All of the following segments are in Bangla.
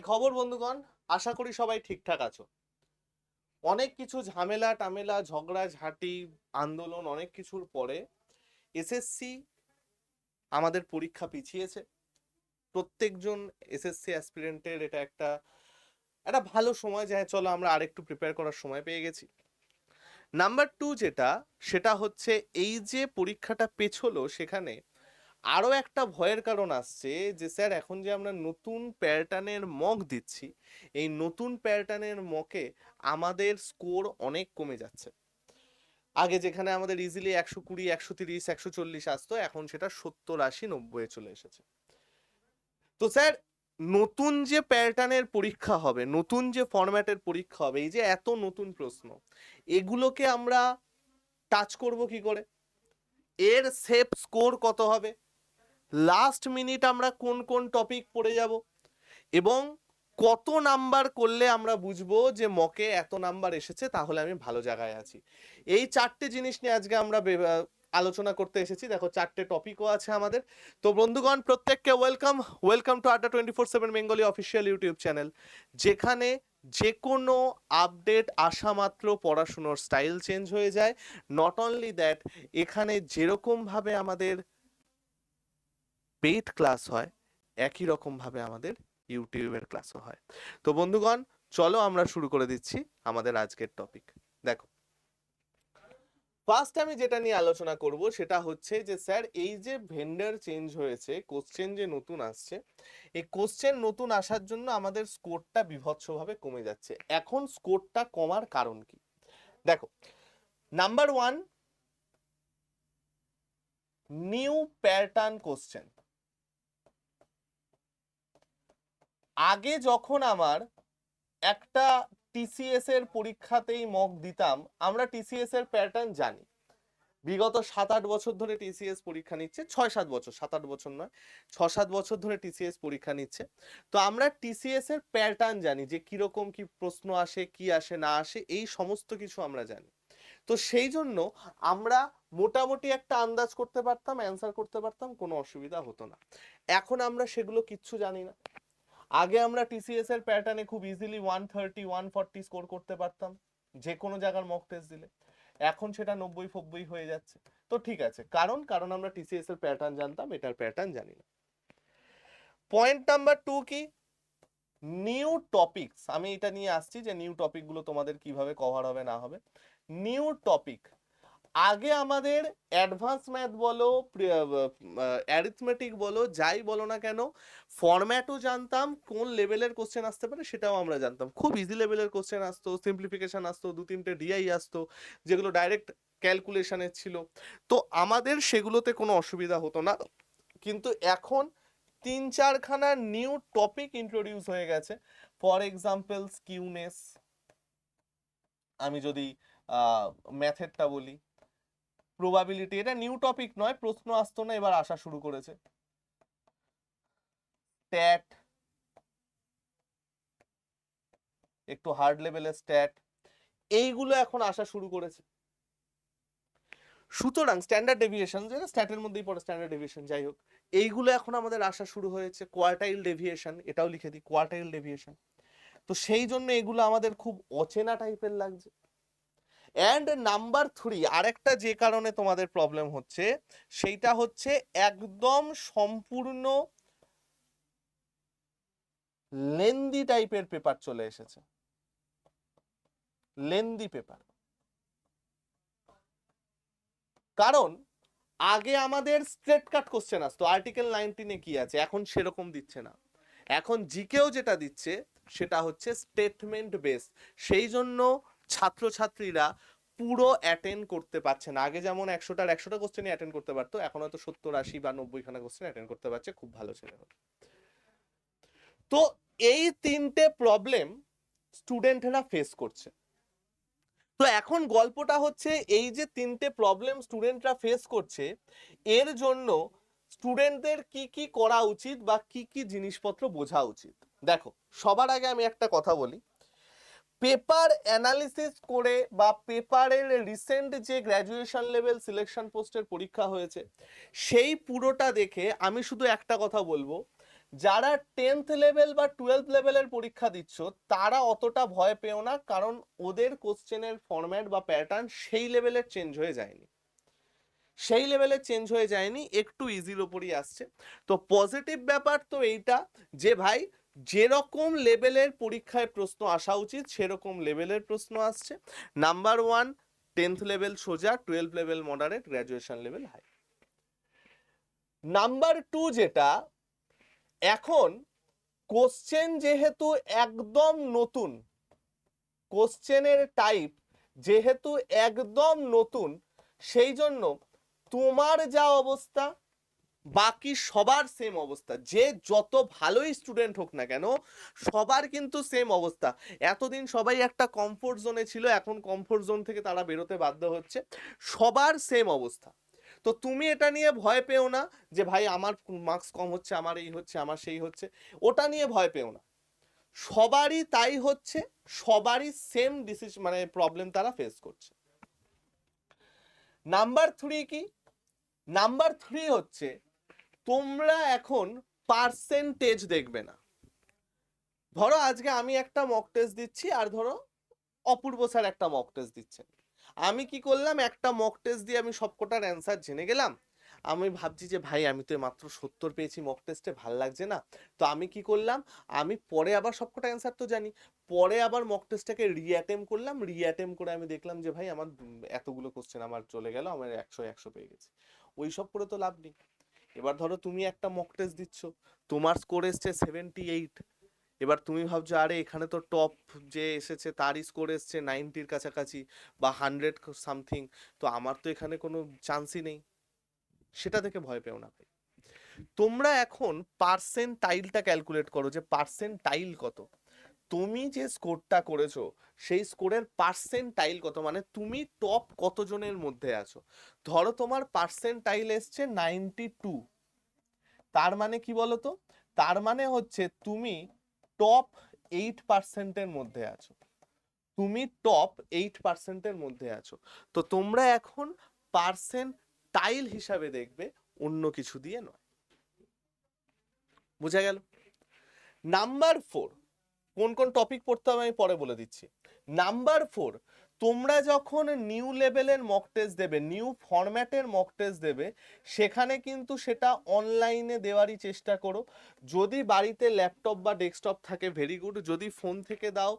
কি খবর, বন্ধুগণ? আশা করি সবাই ঠিকঠাক আছো। অনেক কিছু ঝামেলা, টামেলা, ঝগড়া, ঝাঁটি, আন্দোলন অনেক কিছুর পরে এসএসসি আমাদের পরীক্ষা পিছিয়েছে। প্রত্যেকজন এসএসসি অ্যাসপিরেন্টের এটা একটা একটা ভালো সময় যে চলো আমরা আরেকটু প্রিপেয়ার করার সময় পেয়ে গেছি। নাম্বার টু যেটা, সেটা হচ্ছে এই যে পরীক্ষাটা পেছলো সেখানে আরও একটা ভয়ের কারণ আসছে যে, স্যার, এখন যে আমরা নতুন প্যাটার্নের মক দিচ্ছি, এই নতুন প্যাটার্নের মকে আমাদের স্কোর অনেক কমে যাচ্ছে। আগে যেখানে আমাদের ইজিলি একশো কুড়ি, একশো তিরিশ, একশো চল্লিশ আসতো, এখন সেটা সত্তর, আশি নব্বই চলে এসেছে। তো স্যার, নতুন যে প্যাটার্নের পরীক্ষা হবে, নতুন যে ফরম্যাটের পরীক্ষা হবে, এই যে এত নতুন প্রশ্ন, এগুলোকে আমরা টাচ করব কি করে? এর সেফ স্কোর কত হবে? লাস্ট মিনিট আমরা কোন কোন টপিক পড়ে যাব এবং কত নাম্বার করলে আমরা বুঝব যে মকে এত নাম্বার এসেছে, তাহলে আমি ভালো জায়গায় আছি। এই চারটে জিনিস নিয়ে আজকে আমরা আলোচনা করতে এসেছি। দেখো, চারটে টপিকও আছে আমাদের। তো বন্ধুগণ, প্রত্যেককে welcome welcome to Adda twenty four seven Bengali official YouTube channel যেখানে যে কোনো আপডেট আসা মাত্র পড়াশুনোর স্টাইল চেঞ্জ হয়ে যায়। নট অনলি দ্যাট এখানে যেরকমভাবে আমাদের পেইড ক্লাস হয়, একই রকমভাবে আমাদের ইউটিউবের ক্লাসও হয়। তো বন্ধুগণ, চলো আমরা শুরু করে দিচ্ছি আমাদের আজকের টপিক দেখো ফার্স্ট আমি যেটা নিয়ে আলোচনা করব সেটা হচ্ছে যে, স্যার, এই যে ভেন্ডার চেঞ্জ হয়েছে কোশ্চেন যে নতুন আসছে, এই কোশ্চেন নতুন আসার জন্য আমাদের স্কোরটা বিভৎসভাবে কমে যাচ্ছে। এখন স্কোরটা কমার কারণ কি? দেখো number one new pattern question আগে যখন আমার একটা টিসিএস এর পরীক্ষাতেই মক দিতাম, আমরা টিসিএস এর প্যাটার্ন জানি। বিগত সাত আট বছর ধরে টিসিএস পরীক্ষা নিচ্ছে, ছয় সাত বছর, সাত আট বছর নয় ছ সাত বছর ধরে টিসিএস পরীক্ষা নিচ্ছে। তো আমরা টিসিএস এর প্যাটার্ন জানি যে কীরকম কি প্রশ্ন আসে, কি আসে, না আসে, এই সমস্ত কিছু আমরা জানি। তো সেই জন্য আমরা মোটামুটি একটা আন্দাজ করতে পারতাম অ্যান্সার করতে পারতাম, কোনো অসুবিধা হতো না। এখন আমরা সেগুলো কিচ্ছু জানি না। আগে আমরা টিসিএস এর প্যাটার্নে খুব easily one thirty one forty score করতে পারতাম যে কোনো জায়গার মক টেস্ট দিলে। এখন সেটা নব্বই, ফব্বই হয়ে যাচ্ছে। তো ঠিক আছে, কারণ কারণ আমরা টিসিএস এর প্যাটার্ন জানতাম, এটার প্যাটার্ন জানি না। পয়েন্ট নাম্বার টু কি? নিউ টপিকস আমি এটা নিয়ে আসছি যে নিউ টপিকগুলো তোমাদের কীভাবে কভার হবে না হবে। নিউ টপিক আগে আমাদের অ্যাডভান্স ম্যাথ বলো অ্যারিথমেটিক বলো, যাই বলো না কেন ফরম্যাটও জানতাম, কোন লেভেলের কোশ্চেন আসতে পারে সেটাও আমরা জানতাম। খুব ইজি লেভেলের কোশ্চেন আসতো সিম্পলিফিকেশন আসতো, দু তিনটে ডিআই আসতো, যেগুলো ডাইরেক্ট ক্যালকুলেশনের ছিল। তো আমাদের সেগুলোতে কোনো অসুবিধা হতো না। কিন্তু এখন তিন চারখানা নিউ টপিক ইন্ট্রোডিউস হয়ে গেছে। ফর এক্সাম্পল স্কিউনেস আমি যদি ম্যাথেরটা বলি। প্রবাবিলিটি এটা নিউ টপিক নয়, প্রশ্ন আসতো না, এবার আসা শুরু করেছে। স্ট্যাট একটু হার্ড লেভেলের স্ট্যাট এইগুলো এখন আসা শুরু করেছে। সুতরাং স্ট্যান্ডার্ড ডেভিয়েশন যেটা স্ট্যাটের মধ্যেই পড়ে স্ট্যান্ডার্ড ডেভিয়েশন যাই হোক, এইগুলো এখন আমাদের আসা শুরু হয়েছে কোয়ার্টাইল ডেভিয়েশন এটাও লিখে দিই কোয়ার্টাইল ডেভিয়েশন তো সেই জন্য এগুলো আমাদের খুব অচেনা টাইপের লাগছে। অ্যান্ড নাম্বার থ্রি আরেকটা যে কারণে তোমাদের প্রবলেম হচ্ছে, সেইটা হচ্ছে একদম সম্পূর্ণ লেন্দি টাইপের পেপার চলে এসেছে। লেন্দি পেপার কারণ আগে আমাদের স্ট্রেট কাট কোশ্চেন আসতো আর্টিকেল নাইনটিনে কি আছে, এখন সেরকম দিচ্ছে না। এখন জিকেও যেটা দিচ্ছে, সেটা হচ্ছে স্টেটমেন্ট বেস সেই জন্য ছাত্রছাত্রীরা পুরো অ্যাটেন্ড করতে পারছে না। আগে যেমন একশোটার একশোটা কোশ্চেনই অ্যাটেন্ড করতে পারতো, এখন হয়তো সত্তর, আশি বা নব্বই খানা কোশ্চেন অ্যাটেন্ড করতে পারছে, খুব ভালো ছেলে তো এই তিনটে প্রবলেম স্টুডেন্টরা ফেস করছে। তো এখন গল্পটা হচ্ছে এই যে তিনটে প্রবলেম স্টুডেন্টরা ফেস করছে, এর জন্য স্টুডেন্টদের কি কি করা উচিত বা কি কি জিনিসপত্র বোঝা উচিত? দেখো, সবার আগে আমি একটা কথা বলি। পেপার অ্যানালিসিস করে বা পেপারের রিসেন্ট যে গ্র্যাজুয়েশন লেভেল সিলেকশন পোস্টের পরীক্ষা হয়েছে, সেই পুরোটা দেখে আমি শুধু একটা কথা বলব। যারা টেন্থ লেভেল বা টুয়েলভ লেভেলের পরীক্ষা দিচ্ছ, তারা অতটা ভয় পেও না, কারণ ওদের কোশ্চেনের ফরম্যাট বা প্যাটার্ন সেই লেভেলের চেঞ্জ হয়ে যায়নি। সেই লেভেলে চেঞ্জ হয়ে যায়নি, একটু ইজির ওপরই আসছে। তো পজিটিভ ব্যাপার তো এইটা যে ভাই যেরকম লেভেলের পরীক্ষায় প্রশ্ন আসা উচিত, সেরকম লেভেলের প্রশ্ন আসছে। নাম্বার ওয়ান টেন্থ লেভেল সোজা twelve level moderate graduation level high number two যেটা, এখন কোশ্চেন যেহেতু একদম নতুন কোশ্চেনের টাইপ যেহেতু একদম নতুন, সেই জন্য তোমার যা অবস্থা বাকি সবার সেম অবস্থা। যে যত ভালোই স্টুডেন্ট হোক না কেন, সবার কিন্তু সেম অবস্থা। এতদিন সবাই একটা কমফোর্ট জোনে ছিল, এখন কমফোর্ট জোন থেকে তারা বেরোতে বাধ্য হচ্ছে। সবার সেম অবস্থা। তো তুমি এটা নিয়ে ভয় পেও না যে, ভাই, আমার মার্কস কম হচ্ছে, আমার এই হচ্ছে, আমার সেই হচ্ছে। ওটা নিয়ে ভয় পেও না। সবারই তাই হচ্ছে, সবারই সেম ডিসিশন মানে প্রবলেম তারা ফেস করছে। নাম্বার থ্রি কি? নাম্বার থ্রি হচ্ছে তোমরা এখন পার্সেন্টেজ দেখবে না। ধরো আজকে আমি একটা মক টেস্ট দিচ্ছি আর ধরো অপূর্ব স্যার একটা মক টেস্ট দিচ্ছেন। আমি কি করলাম? একটা মক টেস্ট দিয়ে আমি সবকটার অ্যান্সার জেনে গেলাম। আমি ভাবছি যে ভাই, আমি তো মাত্র সত্তর পেয়েছি মক টেস্টে ভালো লাগছে না। তো আমি কি করলাম? আমি পরে আবার সবকটা অ্যান্সার তো জানি। পরে আবার মক টেস্টটাকে রিঅ্যাটেম্প করলাম। রিঅ্যাটেম্প করে আমি দেখলাম যে ভাই, আমার এতগুলো কোশ্চেন আমার চলে গেল, আমার একশো একশো পেয়ে গেছি। ওই সব করে তো লাভ নেই। এবার ধরো তুমি একটা মক টেস্ট দিচ্ছ, তোমার স্কোর এসছে সেভেন্টি এইট এবার তুমি ভাবছ, আরে এখানে তো টপ যে এসেছে তারই স্কোর এসছে নাইনটির কাছাকাছি বা হান্ড্রেড সামথিং তো আমার তো এখানে কোনো চান্সই নেই। সেটা থেকে ভয় পেও না ভাই। তোমরা এখন পার্সেন্টাইলটা ক্যালকুলেট করো যে পার্সেন্টাইল কত। তুমি যে স্কোরটা করেছ, সেই স্কোরের পার্সেন্টাইল কত? মানে তুমি টপ কতজনের মধ্যে আছো? ধরো তোমার পার্সেন্টাইল এসছে নাইনটি টু তার মানে কি বলতো? তার মানে হচ্ছে তুমি টপ এইট পার্সেন্টের মধ্যে আছো। তুমি টপ এইট পার্সেন্টের মধ্যে আছো। তো তোমরা এখন পার্সেন্ট টাইল হিসাবে দেখবে, অন্য কিছু দিয়ে নয়। বোঝা গেল? নাম্বার ফোর কোন কোন টপিক পড়তে হবে আমি পরে বলে দিচ্ছি। নাম্বার ফোর তোমরা যখন নিউ লেভেলের মক টেস্ট দেবে নিউ ফরম্যাটের মক টেস্ট দেবে, সেখানে কিন্তু সেটা অনলাইনে দেওয়ারই চেষ্টা করো। যদি বাড়িতে ল্যাপটপ বা ডেস্কটপ থাকে ভেরি গুড যদি ফোন থেকে দাও,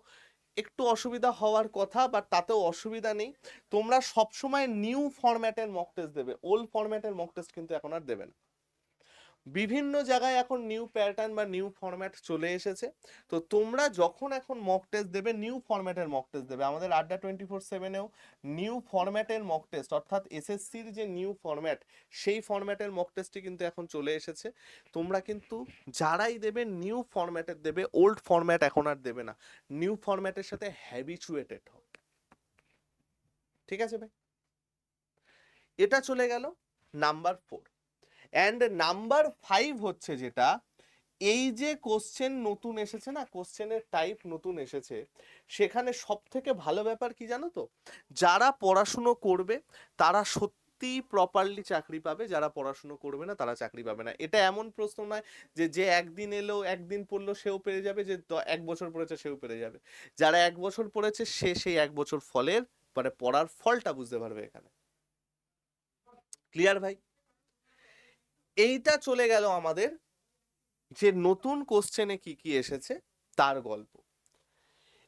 একটু অসুবিধা হওয়ার কথা বাট তাতেও অসুবিধা নেই। তোমরা সবসময় নিউ ফরম্যাটের মক টেস্ট দেবে। ওল্ড ফরম্যাটের মক টেস্ট কিন্তু এখন আর দেবে না। বিভিন্ন জায়গায় এখন নিউ প্যাটার্ন বা নিউ ফরম্যাট চলে এসেছে। তো তোমরা যখন এখন মক টেস্ট দেবে নিউ ফরম্যাটের মক টেস্ট দেবে। আমাদের আড্ডা টোয়েন্টি ফোর সেভেনেও নিউ ফরম্যাটের মক টেস্ট অর্থাৎ এসএসসির যে নিউ ফরম্যাট সেই ফরম্যাটের মক টেস্টটি কিন্তু এখন চলে এসেছে। তোমরা কিন্তু যারাই দেবে নিউ ফরম্যাটের দেবে ওল্ড ফরম্যাট এখন আর দেবে না। নিউ ফরম্যাটের সাথে হ্যাবিচুয়েটেড হোক ঠিক আছে ভাই? এটা চলে গেল number four and number five হচ্ছে যেটা, এই যে কোশ্চেন নতুন এসেছে না কোশ্চেনের টাইপ নতুন এসেছে, সেখানে সব থেকে ভালো ব্যাপার কি জানো তো? যারা পড়াশুনো করবে, তারা সত্যি প্রপারলি চাকরি পাবে, যারা পড়াশুনো করবে না, তারা চাকরি পাবে না। এটা এমন প্রশ্ন নয় যে যে একদিন এলো, একদিন পড়ল, সেও পেরে যাবে, যে এক বছর পড়েছে, সেও পেরে যাবে। যারা এক বছর পড়েছে, সে সেই এক বছর ফলের মানে পড়ার ফলটা বুঝতে পারবে এখানে। ক্লিয়ার ভাই? এইটা চলে গেল আমাদের যে নতুন কোশ্চেনে কি কি এসেছে তার গল্প।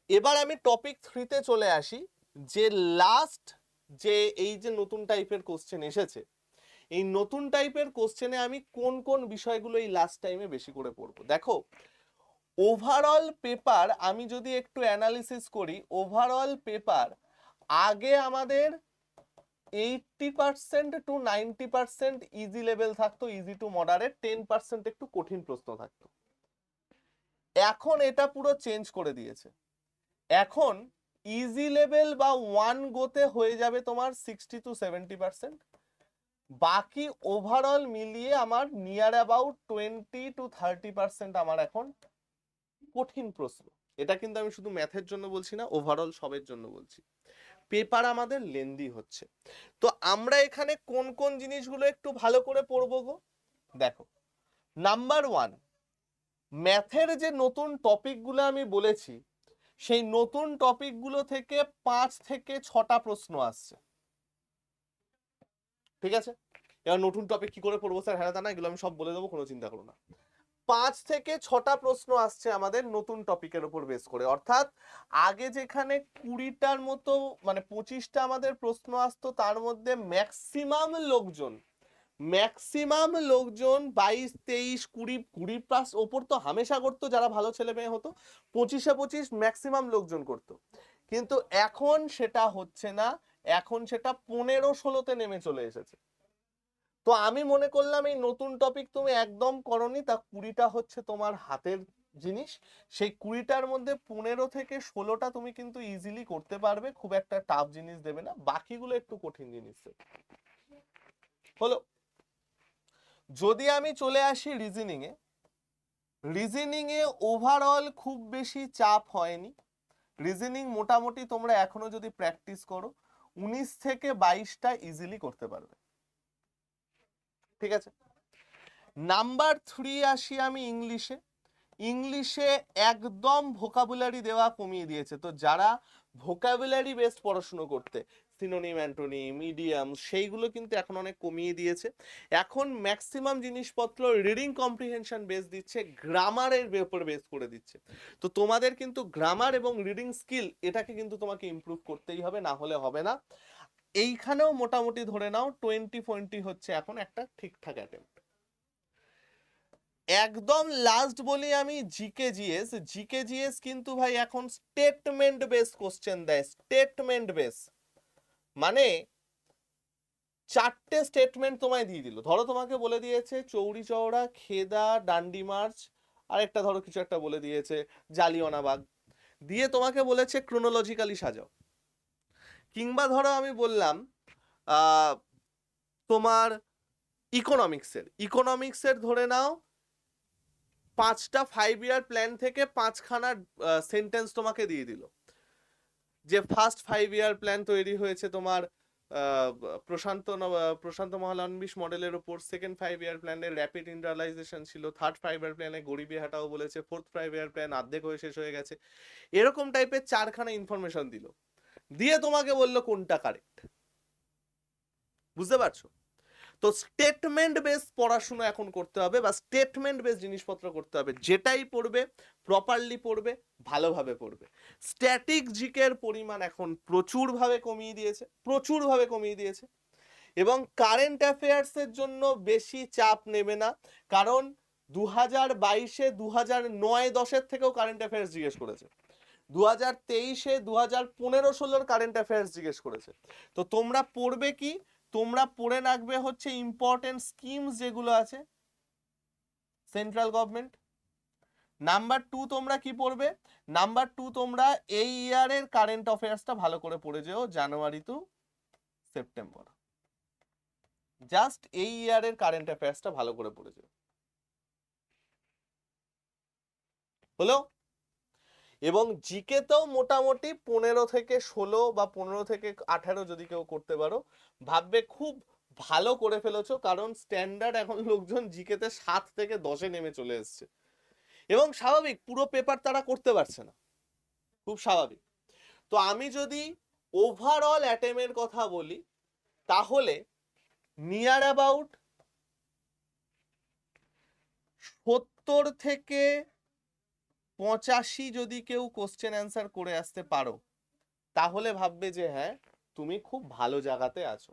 এবার আমি টপিক থ্রিতে চলে আসি, যে লাস্ট যে এই যে নতুন টাইপের কোশ্চেন এসেছে, এই নতুন টাইপের কোশ্চেনে আমি কোন কোন বিষয়গুলো এই লাস্ট টাইমে বেশি করে পড়ব? দেখো ওভারঅল পেপার আমি যদি একটু অ্যানালিসিস করি ওভারঅল পেপার আগে আমাদের eighty percent to ninety percent easy level থাকতো easy to moderate ten percent একটু কঠিন প্রশ্ন থাকতো। এখন এটা পুরো চেঞ্জ করে দিয়েছে। এখন ইজি লেভেল বা ওয়ান গোতে হয়ে যাবে তোমার সিক্সটি টু সেভেন্টি পার্সেন্ট বাকি ওভারঅল মিলিয়ে আমার near about twenty to thirty percent আমার এখন কঠিন প্রশ্ন। এটা কিন্তু আমি শুধু ম্যাথের জন্য বলছি না ওভারঅল সবের জন্য বলছি। পেপার আমাদের লেন্দি হচ্ছে। তো আমরা এখানে কোন কোন জিনিসগুলো একটু ভালো করে পড়ব গো? দেখো নাম্বার ওয়ান ম্যাথের যে নতুন টপিকগুলো আমি বলেছি, সেই নতুন টপিকগুলো থেকে পাঁচ থেকে ছটা প্রশ্ন আসছে। ঠিক আছে? এবার নতুন টপিক কি করে পড়ব স্যার? হ্যাঁ তা না, এগুলো আমি সব বলে দেবো, কোনো চিন্তা করো না। পাঁচ থেকে ছটা প্রশ্ন আসছে আমাদের নতুন টপিকের উপর বেস করে। অর্থাৎ আগে যেখানে কুড়িটার মতো মানে পঁচিশটা আমাদের প্রশ্ন আসতো, তার মধ্যে ম্যাক্সিমাম লোকজন ম্যাক্সিমাম লোকজন বাইশ, তেইশ, কুড়ি কুড়ি প্লাস ওপর তো হামেশা করতো, যারা ভালো ছেলে মেয়ে হতো, পঁচিশে পঁচিশ ম্যাক্সিমাম লোকজন করতো। কিন্তু এখন সেটা হচ্ছে না, এখন সেটা পনেরো, ষোলোতে নেমে চলে এসেছে। তো আমি মনে করলাম এই নতুন টপিক তুমি একদম করনি, তা কুড়িটা হচ্ছে তোমার হাতের জিনিস। সেই কুড়িটার মধ্যে পনেরো থেকে ষোলোটা তুমি কিন্তু ইজিলি করতে পারবে, খুব একটা টাফ জিনিস দেবে না। বাকিগুলো একটু কঠিন জিনিস হলো, যদি আমি চলে আসি রিজনিং এ রিজনিং এ ওভারঅল খুব বেশি চাপ হয়নি। রিজনিং মোটামুটি তোমরা এখনও যদি প্র্যাকটিস করো, উনিশ থেকে বাইশটা ইজিলি করতে পারবে। ঠিক আছে? নাম্বার থ্রি আসি আমি ইংলিশে ইংলিশে একদম ভোকাবুলারি দেওয়া কমিয়ে দিয়েছে। তো যারা ভোকাবুলারি বেসড পড়াশুনো করতে সিনোনিম অ্যান্টোনিম মিডিয়াম সেইগুলো কিন্তু এখন অনেক কমিয়ে দিয়েছে। এখন ম্যাক্সিমাম জিনিসপত্র রিডিং কম্প্রিহেনশন বেস দিচ্ছে গ্রামারের উপর বেস করে দিচ্ছে। তো তোমাদের কিন্তু গ্রামার এবং রিডিং স্কিল এটাকে কিন্তু তোমাকে ইমপ্রুভ করতেই হবে, না হলে হবে না। এইখানেও মোটামুটি ধরে নাও টোয়েন্টি ফোয়েন্টি হচ্ছে এখন একটা ঠিকঠাক অ্যাটেম্প একদম লাস্ট বলি আমি জিকে জিএস জিকে জিএস কিন্তু ভাই এখন স্টেটমেন্ট বেস কোশ্চেন দেয় স্টেটমেন্ট বেস মানে চারটে স্টেটমেন্ট তোমায় দিয়ে দিল। ধরো তোমাকে বলে দিয়েছে চৌরি চৌড়া খেদা, ডান্ডি মার্চ আর একটা ধরো কিছু একটা বলে দিয়েছে জালিয়ানাবাগ দিয়ে তোমাকে বলেছে ক্রোনোলজিক্যালি সাজাও। কিংবা ধরো আমি বললাম তোমার ইকোনমিক্সের ইকোনমিক্সের ধরে নাও, পাঁচটা ফাইভ ইয়ার প্ল্যান থেকে পাঁচখানা সেন্টেন্স তোমাকে দিয়ে দিল। যে ফার্স্ট ফাইভ ইয়ার প্ল্যান তৈরি হয়েছে তোমার প্রশান্ত প্রশান্ত মহালানবিশ মডেলের উপর সেকেন্ড ফাইভ ইয়ার প্ল্যানে র্যাপিড ইন্ডালাইজেশন ছিল। থার্ড ফাইভ ইয়ার প্ল্যানে গরিবি হাটাও বলেছে। ফোর্থ ফাইভ ইয়ার প্ল্যান অর্ধেক হয়ে শেষ হয়ে গেছে। এরকম টাইপের চারখানা ইনফরমেশন দিল। দিয়ে তোমাকে বলল কোনটা কারেক্ট বুঝতে পারছ? তো স্টেটমেন্ট বেস পড়াশোনা এখন করতে হবে বা স্টেটমেন্ট বেস জিনিসপত্র করতে হবে, যেটাই পড়বে প্রপারলি পড়বে, ভালোভাবে পড়বে। স্ট্যাটিক জিকের পরিমাণ এখন প্রচুরভাবে কমিয়ে দিয়েছে, প্রচুরভাবে কমিয়ে দিয়েছে। এবং কারেন্ট অ্যাফেয়ার্সের জন্য বেশি চাপ নেবে না, কারণ দু হাজার বাইশে দু হাজার নয় দশের থেকেও কারেন্ট অ্যাফেয়ার্স জিজ্ঞেস করেছে। দু হাজার তেইশে দু হাজার পনেরো ষোলোর কারেন্ট অ্যাফেয়ার্স জিজ্ঞেস করেছে। তো তোমরা পড়বে কি? তোমরা পড়ে রাখবে হচ্ছে ইম্পর্টেন্ট স্কিমস যেগুলো আছে। সেন্ট্রাল গভর্নমেন্ট নাম্বার টু তোমরা কি পড়বে? নাম্বার টু তোমরা এই ইয়ারের কারেন্ট অ্যাফেয়ার্সটা ভালো করে পড়ে যেও জানুয়ারি টু সেপ্টেম্বর জাস্ট এই ইয়ারের কারেন্ট অ্যাফেয়ার্সটা ভালো করে পড়ে যেও। হলো? এবং জিকেতেও মোটামুটি পনেরো থেকে ষোলো বা পনেরো থেকে আঠারো যদি কেউ করতে পারো, ভাববে খুব ভালো করে ফেলেছো কারণ স্ট্যান্ডার্ড এখন লোকজন জিকেতে সাত থেকে দশে নেমে চলে এসছে। এবং স্বাভাবিক, পুরো পেপার তারা করতে পারছে না। খুব স্বাভাবিক। তো আমি যদি ওভারঅল অ্যাটেমের কথা বলি, তাহলে নিয়ার অ্যাবাউট সত্তর থেকে পঁচাশি যদি কেউ কোশ্চেন অ্যান্সার করে আসতে পারো, তাহলে ভাববে যে হ্যাঁ তুমি খুব ভালো জায়গাতে আছো।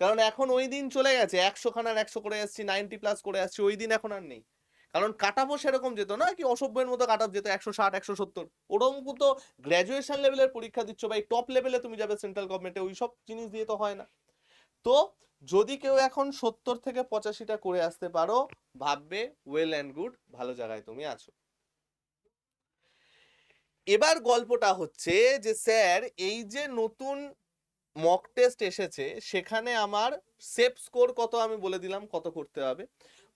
কারণ এখন ওই দিন চলে গেছে, একশো খানার একশো করে আসছি নাইনটি প্লাস করে আসছি, ওই দিন এখন আর নেই। কারণ কাটাপো সেরকম যেত না, কি অসভ্যের মতো কাটাপ যেত, একশো ষাট, একশো সত্তর। ওরকম তো গ্র্যাজুয়েশন লেভেলের পরীক্ষা দিচ্ছ বা এই টপ লেভেলে তুমি যাবে সেন্ট্রাল গভর্নমেন্টে ওই সব জিনিস দিয়ে তো হয় না। তো যদি কেউ এখন সত্তর থেকে পঁচাশিটা করে আসতে পারো, ভাববে ওয়েল অ্যান্ড গুড ভালো জায়গায় তুমি আছো। এবার গল্পটা হচ্ছে যে, স্যার, এই যে নতুন মক টেস্ট এসেছে, সেখানে আমার সেফ স্কোর কত আমি বলে দিলাম, কত করতে হবে।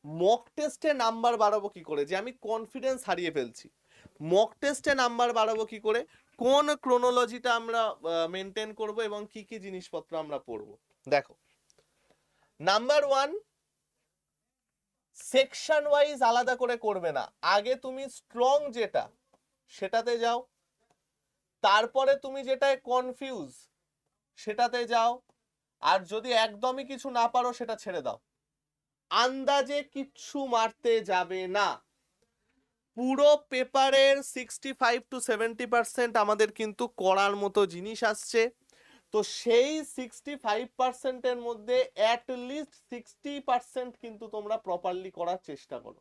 মক টেস্টে নাম্বার বাড়াবো কি করে? যে আমি কনফিডেন্স হারিয়ে ফেলছি। মক টেস্টে নাম্বার বাড়াবো কি করে? কোন ক্রোনোলজিটা আমরা মেনটেন করব এবং কি কি জিনিসপত্র আমরা পড়ব? দেখো। নাম্বার ওয়ান সেকশন ওয়াইজ আলাদা করে করবে না। আগে তুমি স্ট্রং যেটা সেটাতে যাও। তারপরে তুমি যেটায় কনফিউজ সেটাতে যাও। আর যদি একদমই কিছু না পারো, সেটা ছেড়ে দাও। আন্দাজে কিচ্ছু মারতে যাবে না। পুরো পেপারের sixty five to seventy percent আমাদের কিন্তু করার মতো জিনিস আসছে। তো সেই সিক্সটি ফাইভ পার্সেন্টের মধ্যে অ্যাট লিস্ট সিক্সটি পার্সেন্ট কিন্তু তোমরা প্রপারলি করার চেষ্টা করো।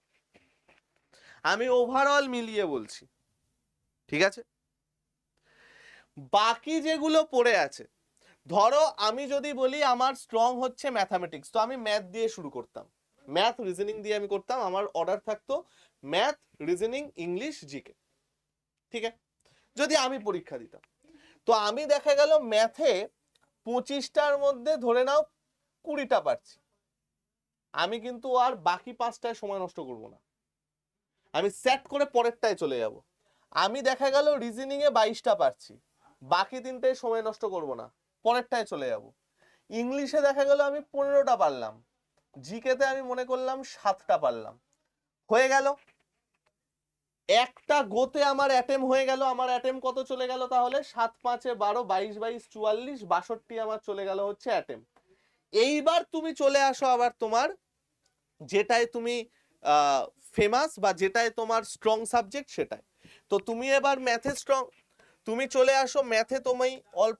আমি ওভারঅল মিলিয়ে বলছি। ঠিক আছে? বাকি যেগুলো পড়ে আছে, ধরো আমি যদি বলি আমার স্ট্রং হচ্ছে ম্যাথামেটিক্স তো আমি ম্যাথ দিয়ে শুরু করতাম। ম্যাথ রিজনিং দিয়ে আমি করতাম, আমার অর্ডার থাকতো ম্যাথ রিজনিং ইংলিশ জিকে ঠিক আছে? যদি আমি পরীক্ষা দিতাম। তো আমি দেখা গেল ম্যাথে পঁচিশটার মধ্যে ধরে নাও কুড়িটা পারছি। আমি কিন্তু আর বাকি পাঁচটায় সময় নষ্ট করব না। আমি সেট করে পরেরটায় চলে যাব। আমি দেখা গেল রিজনিং এ বাইশটা পারছি। বাকি তিনটায় সময় নষ্ট করব না। পরেরটায় চলে যাব। ইংলিশে দেখা গেল আমি পনেরোটা পারলাম। জিকেতে আমি মনে করলাম সাতটা পারলাম। হয়ে গেল। একটা গোতে আমার অ্যাটেম হয়ে গেল। আমার অ্যাটেম কত চলে গেল তাহলে? সাত পাঁচে বারো, বাইশ বাইশ, চুয়াল্লিশ, বাষট্টি আমার চলে গেল হচ্ছে অ্যাটেম এইবার তুমি চলে আসো আবার তোমার যেটায় তুমি ফেমাস বা যেটায় তোমার স্ট্রং সাবজেক্ট সেটাই তো তুমি এবার ম্যাথে স্ট্রং তুমি চলে আসো ম্যাথে তুমি অল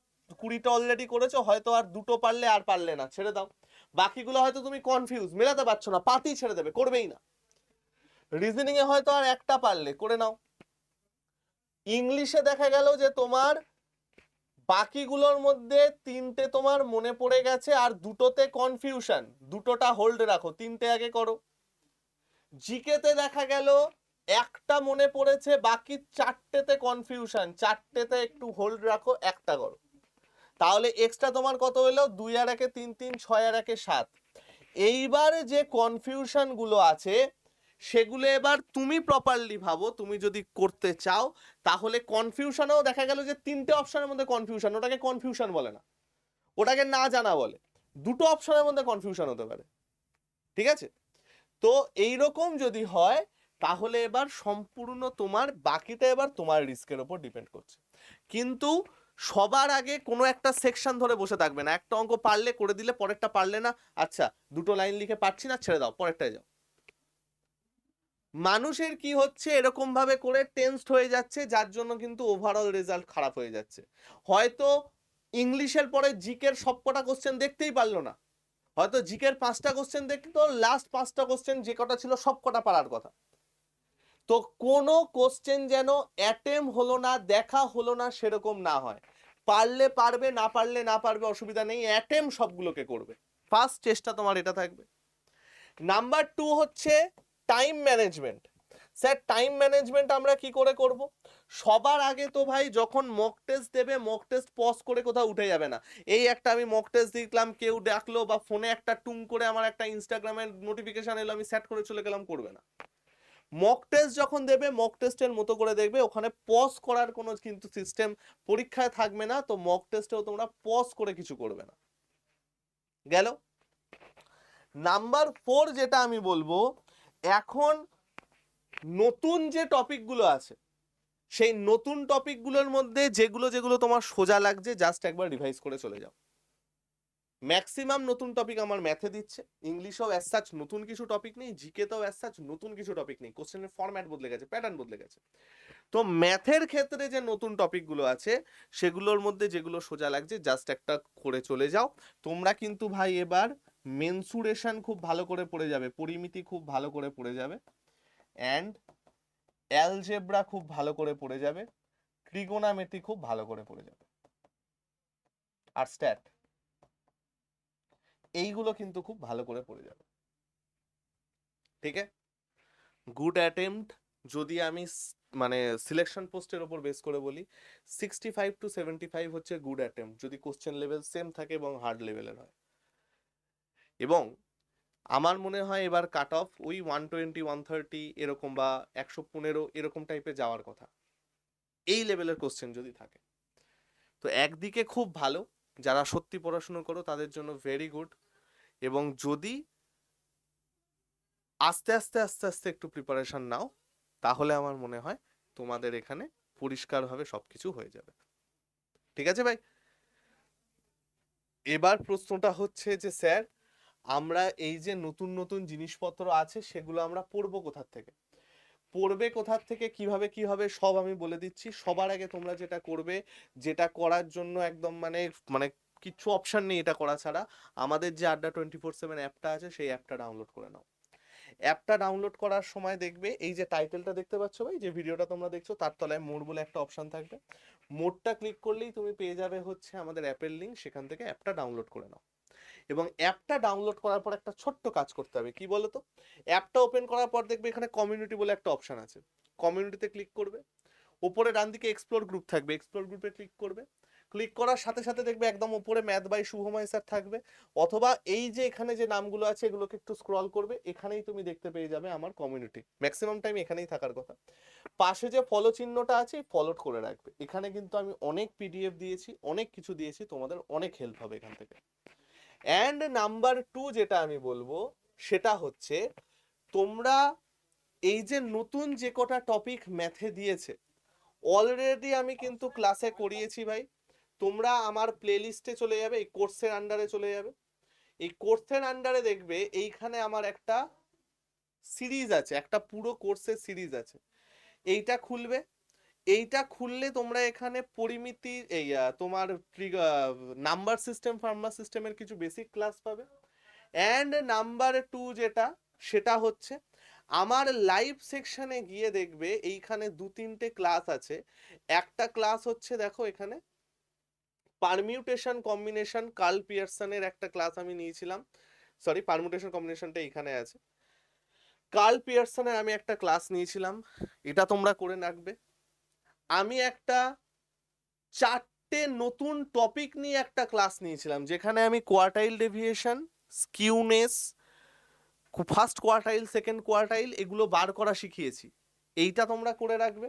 কুড়িটা অলরেডি করেছ, হয়তো আর দুটো পারলে আর পারলে না, ছেড়ে দাও। বাকিগুলো হয়তো তুমি কনফিউজ মেলাতে পারছ না পাতেই ছেড়ে দেবে, করবেই না। রিজনিং এ হয়তো আর একটা পারলে, করে নাও। ইংলিশে দেখা গেল যে তোমার বাকিগুলোর মধ্যে তিনটে তোমার মনে পড়ে গেছে আর দুটোতে কনফিউশন দুটোটা হোল্ড রাখো, তিনটে আগে করো। জিকেতে দেখা গেল একটা মনে পড়েছে, বাকি চারটেতে কনফিউশন চারটেতে একটু হোল্ড রাখো, একটা করো। তাহলে এক্সট্রা তোমার কত হলো? দুই আর একে তিন তিন, ছয় আর একে সাত। এইবার যে কনফিউশনগুলো আছে, সেগুলো এবার তুমি প্রপারলি ভাবো, তুমি যদি করতে চাও, তাহলে কনফিউশনেও দেখা গেল যে তিনটে অপশনের মধ্যে কনফিউশন ওটাকে কনফিউশন বলে না। ওটাকে না জানা বলে। দুটো অপশনের মধ্যে কনফিউশন হতে পারে। ঠিক আছে? তো এইরকম যদি হয় তাহলে এবার সম্পূর্ণ তোমার, বাকিটা এবার তোমার রিস্কের ওপর ডিপেন্ড করছে। কিন্তু সবার আগে কোনো একটা সেকশন ধরে বসে থাকবে না। একটা অঙ্ক পারলে করে দিলে, পরেরটা পারলে না। আচ্ছা দুটো লাইন লিখে পারছি না, ছেড়ে দাও, পরেরটায় যাও। মানুষের কি হচ্ছে, এরকম ভাবে করে টেন্সড হয়ে যাচ্ছে, যার জন্য কিন্তু ওভারঅল রেজাল্ট খারাপ হয়ে যাচ্ছে। হয়তো ইংলিশের পরে জিকের সবকটা কোশ্চেন দেখতেই পারল না। হয়তো জিকের পাঁচটা কোশ্চেন দেখতো লাস্ট পাঁচটা কোশ্চেন যে কটা ছিল সব কটা পারার কথা। তো কোনো কোশ্চেন যেন অ্যাটেম হলো না, দেখা হলো না সেরকম না হয়। পারলে পারবে, না পারলে না পারবে, অসুবিধা নেই অ্যাটেম সবগুলোকে করবে। ফার্স্ট চেষ্টা তোমার এটা থাকবে। নাম্বার টু হচ্ছে time management sir time management আমরা কি করে করব? সবার আগে তো ভাই যখন মক টেস্ট দেবে মক টেস্ট পজ করে কোথাও উঠে যাবে না। এই একটা আমি মক টেস্ট দিলাম কেউ ডাকলো বা ফোনে একটা টুং করে আমার একটা ইনস্টাগ্রামের নোটিফিকেশান এলো, আমি সেট করে চলে গেলাম, করবে না। মক টেস্ট যখন দেবে মক টেস্টের মতো করে দেখবে, ওখানে পজ করার কোনো কিন্তু সিস্টেম পরীক্ষায় থাকবে না, তো মক টেস্টেও তোমরা পজ করে কিছু করবে না। গেল? নাম্বার ফোর যেটা আমি বলব, এখন নতুন যে টপিকগুলো আছে, সেই নতুন টপিকগুলোর মধ্যে যেগুলো যেগুলো তোমার সোজা লাগছে জাস্ট একবার রিভাইজ করে চলে যাও। ম্যাক্সিমাম নতুন টপিক আমার ম্যাথে দিচ্ছে। ইংলিশেও অ্যাজ সাচ নতুন কিছু টপিক নেই জিকেতেও অ্যাজ সাচ নতুন কিছু টপিক নেই। কোশ্চেনের ফরম্যাট বদলে গেছে প্যাটার্ন বদলে গেছে। তো ম্যাথের ক্ষেত্রে যে নতুন টপিকগুলো আছে, সেগুলোর মধ্যে যেগুলো সোজা লাগছে জাস্ট একটা করে চলে যাও। তোমরা কিন্তু ভাই এবার মেনসুরেশন খুব ভালো করে পড়ে যাবে, পরিমিতি খুব ভালো করে পড়ে যাবে। অ্যান্ড অ্যালজেব্রা খুব ভালো করে পড়ে যাবে। ট্রিগোনামেট্রি খুব ভালো করে পড়ে যাবে। আর স্ট্যাট এইগুলো কিন্তু খুব ভালো করে পড়ে যাবে। ঠিক আছে? গুড অ্যাটেম্পট যদি আমি মানে সিলেকশন পোস্টের ওপর বেস করে বলি sixty five to seventy five হচ্ছে গুড অ্যাটেম্পট যদি কোশ্চেন লেভেল সেম থাকে এবং হার্ড লেভেলের হয়। এবং আমার মনে হয় এবার কাট অফ ওই ওয়ান টোয়েন্টি ওয়ান থার্টি এরকম বা একশো পনেরো এরকম টাইপে যাওয়ার কথা। এই লেভেলের কোশ্চেন যদি থাকে। তো একদিকে খুব ভালো, যারা সত্যি পড়াশুনো করো তাদের জন্য ভেরি গুড এবং যদি আস্তে আস্তে আস্তে আস্তে একটু প্রিপারেশন নাও, তাহলে আমার মনে হয় তোমাদের এখানে পরিষ্কারভাবে সবকিছু হয়ে যাবে। ঠিক আছে ভাই? এবার প্রশ্নটা হচ্ছে যে, স্যার, আমরা এই যে নতুন নতুন জিনিসপত্র আছে, সেগুলো আমরা পড়ব কোথার থেকে? পড়বে কোথার থেকে, কীভাবে, কি হবে, সব আমি বলে দিচ্ছি। সবার আগে তোমরা যেটা করবে, যেটা করার জন্য একদম মানে মানে কিচ্ছু অপশন নেই এটা করা ছাড়া আমাদের যে আড্ডা টোয়েন্টি ফোর সেভেন অ্যাপটা আছে, সেই অ্যাপটা ডাউনলোড করে নাও। অ্যাপটা ডাউনলোড করার সময় দেখবে, এই যে টাইটেলটা দেখতে পাচ্ছ ভাই, যে ভিডিওটা তোমরা দেখছ, তার তলায় মোড বলে একটা অপশন থাকবে। মোডটা ক্লিক করলেই তুমি পেয়ে যাবে হচ্ছে আমাদের অ্যাপের লিঙ্ক সেখান থেকে অ্যাপটা ডাউনলোড করে নাও। এবং অ্যাপটা ডাউনলোড করার পর একটা ছোট্ট কাজ করতে হবে, কি বলতো? অ্যাপটা ওপেন করার পর দেখবে এখানে কমিউনিটি বলে একটা অপশন আছে। কমিউনিটিতে ক্লিক করবে। ওপরে ডান দিকে এক্সপ্লোর গ্রুপ থাকবে এক্সপ্লোর গ্রুপে ক্লিক করবে। ক্লিক করার সাথে সাথে দেখবে একদম উপরে ম্যাথ বাই শুভময় স্যার থাকবে। অথবা এই যে এখানে যে নামগুলো আছে, এগুলোকে একটু স্ক্রল করবে, এখানেই তুমি দেখতে পেয়ে যাবে আমার কমিউনিটি ম্যাক্সিমাম টাইম এখানেই থাকার কথা। পাশে যে ফলো চিহ্নটা আছে ফলো করে রাখবে। এখানে কিন্তু আমি অনেক পিডিএফ দিয়েছি, অনেক কিছু দিয়েছি, তোমাদের অনেক হেল্প হবে এখান থেকে। অ্যান্ড নাম্বার টু যেটা আমি বলব, সেটা হচ্ছে তোমরা এই যে নতুন যে কটা টপিক ম্যাথে দিয়েছে অলরেডি আমি কিন্তু ক্লাসে করিয়েছি ভাই। তোমরা আমার প্লেলিস্টে চলে যাবে, এই কোর্সের আন্ডারে চলে যাবে। এই কোর্সের আন্ডারে দেখবে, এইখানে আমার একটা সিরিজ আছে, একটা পুরো কোর্সের সিরিজ আছে। এইটা খুলবে, এইটা খুললে তোমরা এখানে পরিমিতি, এই তোমার নাম্বার সিস্টেম ফার্মার সিস্টেমের কিছু বেসিক ক্লাস পাবে। অ্যান্ড নাম্বার টু যেটা, সেটা হচ্ছে, আমার লাইভ সেকশনে গিয়ে দেখবে, এইখানে দু তিনটে ক্লাস আছে। একটা ক্লাস হচ্ছে, দেখো এখানে পারমিউটেশন কম্বিনেশন কার্ল পিয়ারসনের একটা ক্লাস আমি নিয়েছিলাম। সরি পারমিউটেশন কম্বিনেশনটা এখানে আছে। কার্ল পিয়ারসনের আমি একটা ক্লাস নিয়েছিলাম। এটা তোমরা করে রাখবে। আমি একটা চারটে নতুন টপিক নিয়ে একটা ক্লাস নিয়েছিলাম, যেখানে আমি quartile deviation skewness first quartile second quartile এগুলো বার করা শিখিয়েছি। এইটা তোমরা করে রাখবে।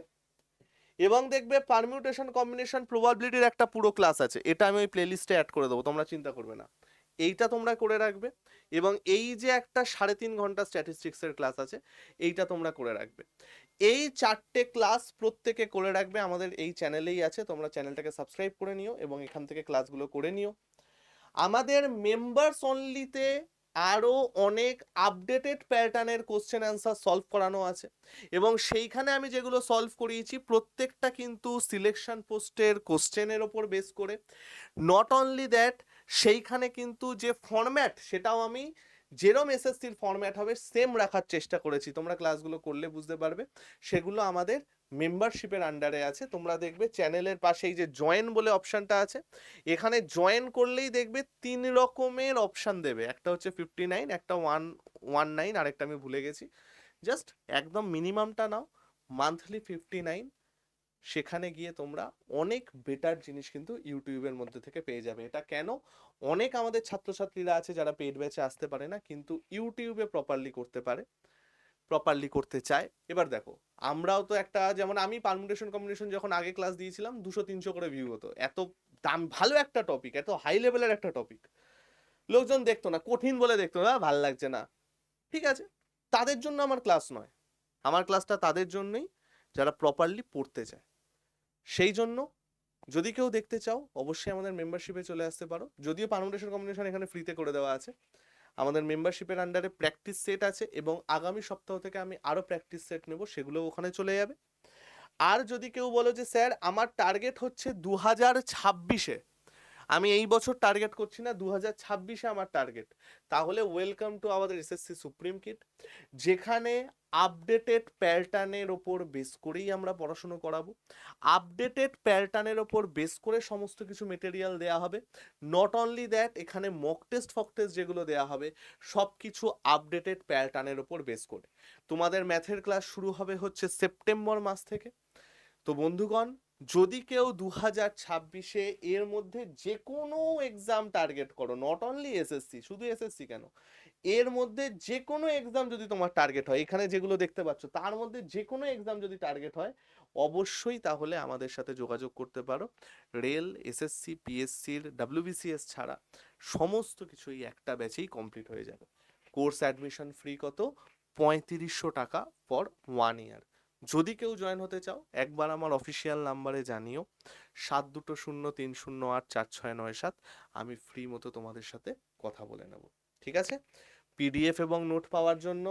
এবং দেখবে পারমিউটেশন কম্বিনেশন প্রবাবিলিটির একটা পুরো ক্লাস আছে। এটা আমি ওই প্লেলিস্টে অ্যাড করে দেবো, তোমরা চিন্তা করবে না। এইটা তোমরা করে রাখবে এবং এই যে একটা সাড়ে তিন ঘণ্টা স্ট্যাটিস্টিক্সের ক্লাস আছে, এইটা তোমরা করে রাখবে। এই চারটে ক্লাস প্রত্যেকে করে রাখবে, আমাদের এই চ্যানেলেই আছে, তোমরা চ্যানেলটাকে সাবস্ক্রাইব করে নিও এবং এখান থেকে ক্লাসগুলো করে নিও। আমাদের মেম্বার্স অনলিতে আরও অনেক আপডেটেড প্যাটার্নের কোশ্চেন অ্যান্সার সলভ করানো আছে। এবং সেইখানে আমি যেগুলো সলভ করিয়েছি, প্রত্যেকটা কিন্তু সিলেকশন পোস্টের কোশ্চেনের ওপর বেস করে। নট অনলি দ্যাট সেইখানে কিন্তু যে ফরম্যাট সেটাও আমি যেরম এসএসসির ফরম্যাট হবে সেম রাখার চেষ্টা করেছি। তোমরা ক্লাসগুলো করলে বুঝতে পারবে। সেগুলো আমাদের মেম্বারশিপের আন্ডারে আছে। তোমরা দেখবে চ্যানেলের পাশেই যে জয়েন বলে অপশানটা আছে। এখানে জয়েন করলেই দেখবে তিন রকমের অপশান দেবে। একটা হচ্ছে ফিফটি নাইন একটা ওয়ান ওয়ান নাইন আরেকটা আমি ভুলে গেছি। জাস্ট একদম মিনিমামটা নাও। মান্থলি ফিফটি নাইন সেখানে গিয়ে তোমরা অনেক বেটার জিনিস কিন্তু ইউটিউবের মধ্যে থেকে পেয়ে যাবে। এটা কেন? অনেক আমাদের ছাত্রছাত্রীরা আছে যারা পেড ব্যাচে আসতে পারে না, কিন্তু ইউটিউবে প্রপারলি করতে পারে প্রপারলি করতে চায়। এবার দেখো, আমরাও তো একটা যেমন আমি পারমুটেশন কম্বিনেশন যখন আগে ক্লাস দিয়েছিলাম, দুশো, তিনশো করে ভিউ হতো। এত দাম, ভালো একটা টপিক এত হাই লেভেলের একটা টপিক লোকজন দেখতো না, কঠিন বলে দেখতো না ভালো লাগছে না। ঠিক আছে? তাদের জন্য আমার ক্লাস নয়। আমার ক্লাসটা তাদের জন্যই যারা প্রপারলি পড়তে চায়। সেই জন্য যদি কেউ দেখতে চাও, অবশ্যই আমাদের মেম্বারশিপে চলে আসতে পারো। যদিও পারমুটেশন কম্বিনেশন এখানে ফ্রিতে করে দেওয়া আছে। আমাদের মেম্বারশিপের আন্ডারে প্র্যাকটিস সেট আছে এবং আগামী সপ্তাহ থেকে আমি আরও প্র্যাকটিস সেট নেব সেগুলো ওখানে চলে যাবে। আর যদি কেউ বলো যে, স্যার, আমার টার্গেট হচ্ছে দু হাজার ছাব্বিশে। আমি এই বছর টার্গেট করছি না দু হাজার ছাব্বিশে আমার টার্গেট তাহলে ওয়েলকাম টু আমাদের এসএসসি সুপ্রিম কিট যেখানে আপডেটেড প্যাটার্নের ওপর বেস করেই আমরা পড়াশুনো করাবো। আপডেটেড প্যাটার্নের ওপর বেস করে সমস্ত কিছু মেটেরিয়াল দেওয়া হবে। নট অনলি দ্যাট এখানে মক টেস্ট ফক টেস্ট যেগুলো দেওয়া হবে সব কিছু আপডেটেড প্যাটার্নের ওপর বেস করে। তোমাদের ম্যাথের ক্লাস শুরু হবে হচ্ছে সেপ্টেম্বর মাস থেকে। তো বন্ধুগণ যদি কেউ দু হাজার ছাব্বিশে এর মধ্যে যে কোনো এক্সাম টার্গেট করো নট অনলি এসএসসি শুধু এসএসসি কেন, এর মধ্যে যে কোনো এক্সাম যদি তোমার টার্গেট হয়, এখানে যেগুলো দেখতে পাচ্ছ, তার মধ্যে যে কোনো এক্সাম যদি টার্গেট হয়, অবশ্যই তাহলে আমাদের সাথে যোগাযোগ করতে পারো। রেল এসএসসি পিএসসির ডাব্লিউবিসিএস ছাড়া সমস্ত কিছুই একটা ব্যাচেই কমপ্লিট হয়ে যাবে। কোর্স অ্যাডমিশন ফ্রি কত? পঁয়ত্রিশশো টাকা ফর ওয়ান ইয়ার যদি কেউ জয়েন হতে চাও, একবার আমার অফিসিয়াল নাম্বারে জানিও, সাত দুটো শূন্য তিন শূন্য আট চার ছয় নয় সাত, আমি ফ্রি মতো তোমাদের সাথে কথা বলে নেব। ঠিক আছে? পিডিএফ এবং নোট পাওয়ার জন্য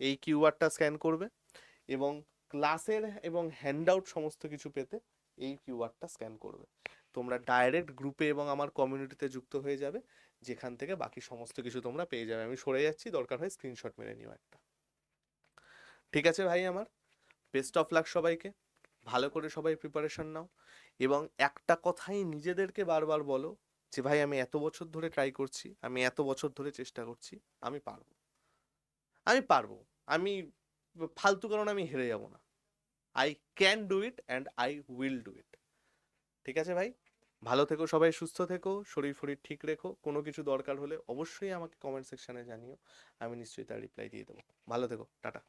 এই কিউআরটা স্ক্যান করবে এবং ক্লাসের এবং হ্যান্ডআউট সমস্ত কিছু পেতে এই কিউআরটা স্ক্যান করবে। তোমরা ডাইরেক্ট গ্রুপে এবং আমার কমিউনিটিতে যুক্ত হয়ে যাবে, যেখান থেকে বাকি সমস্ত কিছু তোমরা পেয়ে যাবে। আমি সরে যাচ্ছি, দরকার হয় স্ক্রিনশট মেরে নিও একটা। ঠিক আছে ভাই আমার? বেস্ট অফ লাক সবাইকে। ভালো করে সবাই প্রিপারেশন নাও। এবং একটা কথাই নিজেদেরকে বারবার বলো যে, ভাই, আমি এত বছর ধরে ট্রাই করছি, আমি এত বছর ধরে চেষ্টা করছি, আমি পারব। আমি পারব। আমি ফালতু কারণ আমি হেরে যাব না। I can do it and I will do it ঠিক আছে ভাই? ভালো থেকো সবাই, সুস্থ থেকো, শরীর ফরীর ঠিক রেখো। কোনো কিছু দরকার হলে অবশ্যই আমাকে কমেন্ট সেকশানে জানিও। আমি নিশ্চয়ই তার রিপ্লাই দিয়ে দেবো। ভালো থেকো। টাটা।